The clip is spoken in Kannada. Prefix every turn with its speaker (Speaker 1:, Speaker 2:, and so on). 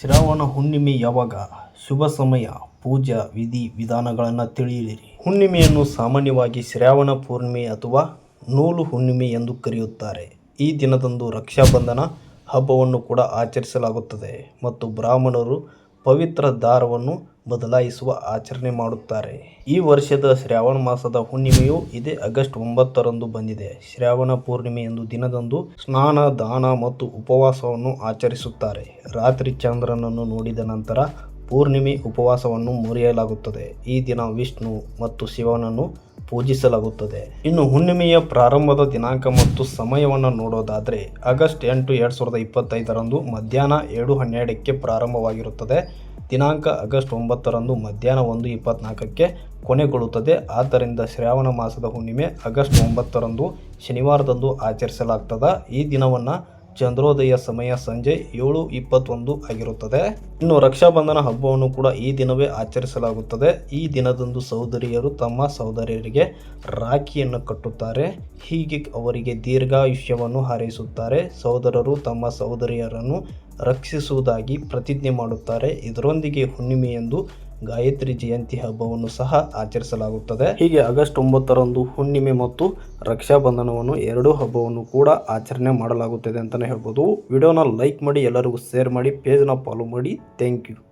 Speaker 1: ಶ್ರಾವಣ ಹುಣ್ಣಿಮೆ ಯಾವಾಗ? ಶುಭ ಸಮಯ, ಪೂಜಾ ವಿಧಿ ವಿಧಾನಗಳನ್ನು ತಿಳಿಯಿರಿ. ಹುಣ್ಣಿಮೆಯನ್ನು ಸಾಮಾನ್ಯವಾಗಿ ಶ್ರಾವಣ ಪೂರ್ಣಿಮೆ ಅಥವಾ ನೂಲು ಹುಣ್ಣಿಮೆ ಎಂದು ಕರೆಯುತ್ತಾರೆ. ಈ ದಿನದಂದು ರಕ್ಷಾಬಂಧನ ಹಬ್ಬವನ್ನು ಕೂಡ ಆಚರಿಸಲಾಗುತ್ತದೆ ಮತ್ತು ಬ್ರಾಹ್ಮಣರು ಪವಿತ್ರ ದಾರವನ್ನು ಬದಲಾಯಿಸುವ ಆಚರಣೆ ಮಾಡುತ್ತಾರೆ. ಈ ವರ್ಷದ ಶ್ರಾವಣ ಮಾಸದ ಹುಣ್ಣಿಮೆಯು ಇದೇ ಆಗಸ್ಟ್ ಒಂಬತ್ತರಂದು ಬಂದಿದೆ. ಶ್ರಾವಣ ಪೂರ್ಣಿಮೆ ಎಂದು ದಿನದಂದು ಸ್ನಾನ, ದಾನ ಮತ್ತು ಉಪವಾಸವನ್ನು ಆಚರಿಸುತ್ತಾರೆ. ರಾತ್ರಿ ಚಂದ್ರನನ್ನು ನೋಡಿದ ನಂತರ ಪೂರ್ಣಿಮೆ ಉಪವಾಸವನ್ನು ಮುರಿಯಲಾಗುತ್ತದೆ. ಈ ದಿನ ವಿಷ್ಣು ಮತ್ತು ಶಿವನನ್ನು ಪೂಜಿಸಲಾಗುತ್ತದೆ. ಇನ್ನು ಹುಣ್ಣಿಮೆಯ ಪ್ರಾರಂಭದ ದಿನಾಂಕ ಮತ್ತು ಸಮಯವನ್ನು ನೋಡೋದಾದರೆ ಆಗಸ್ಟ್ ಎಂಟು ಎರಡು ಸಾವಿರದ ಇಪ್ಪತ್ತೈದರಂದು ಮಧ್ಯಾಹ್ನ ಏಳು ಹನ್ನೆರಡಕ್ಕೆ ಪ್ರಾರಂಭವಾಗಿರುತ್ತದೆ. ದಿನಾಂಕ ಆಗಸ್ಟ್ ಒಂಬತ್ತರಂದು ಮಧ್ಯಾಹ್ನ ಒಂದು ಇಪ್ಪತ್ನಾಲ್ಕಕ್ಕೆ ಕೊನೆಗೊಳ್ಳುತ್ತದೆ. ಆದ್ದರಿಂದ ಶ್ರಾವಣ ಮಾಸದ ಹುಣ್ಣಿಮೆ ಆಗಸ್ಟ್ ಒಂಬತ್ತರಂದು ಶನಿವಾರದಂದು ಆಚರಿಸಲಾಗ್ತದೆ. ಈ ದಿನವನ್ನು ಚಂದ್ರೋದಯ ಸಮಯ ಸಂಜೆ ಏಳು ಇಪ್ಪತ್ತೊಂದು ಆಗಿರುತ್ತದೆ. ಇನ್ನು ರಕ್ಷಾಬಂಧನ ಹಬ್ಬವನ್ನು ಕೂಡ ಈ ದಿನವೇ ಆಚರಿಸಲಾಗುತ್ತದೆ. ಈ ದಿನದಂದು ಸಹೋದರಿಯರು ತಮ್ಮ ಸಹೋದರಿಯರಿಗೆ ರಾಖಿಯನ್ನು ಕಟ್ಟುತ್ತಾರೆ. ಹೀಗೆ ಅವರಿಗೆ ದೀರ್ಘಾಯುಷ್ಯವನ್ನು ಹಾರೈಸುತ್ತಾರೆ. ಸಹೋದರರು ತಮ್ಮ ಸಹೋದರಿಯರನ್ನು ರಕ್ಷಿಸುವುದಾಗಿ ಪ್ರತಿಜ್ಞೆ ಮಾಡುತ್ತಾರೆ. ಇದರೊಂದಿಗೆ ಹುಣ್ಣಿಮೆಯಂದು ಗಾಯತ್ರಿ ಜಯಂತಿ ಹಬ್ಬವನ್ನು ಸಹ ಆಚರಿಸಲಾಗುತ್ತದೆ. ಹೀಗೆ ಆಗಸ್ಟ್ ಒಂಬತ್ತರಂದು ಹುಣ್ಣಿಮೆ ಮತ್ತು ರಕ್ಷಾಬಂಧನವನ್ನು ಎರಡೂ ಹಬ್ಬವನ್ನು ಕೂಡ ಆಚರಣೆ ಮಾಡಲಾಗುತ್ತದೆ ಅಂತಲೇ ಹೇಳ್ಬೋದು. ವಿಡಿಯೋನ ಲೈಕ್ ಮಾಡಿ, ಎಲ್ಲರಿಗೂ ಶೇರ್ ಮಾಡಿ, ಪೇಜ್ನ ಫಾಲೋ ಮಾಡಿ. Thank you.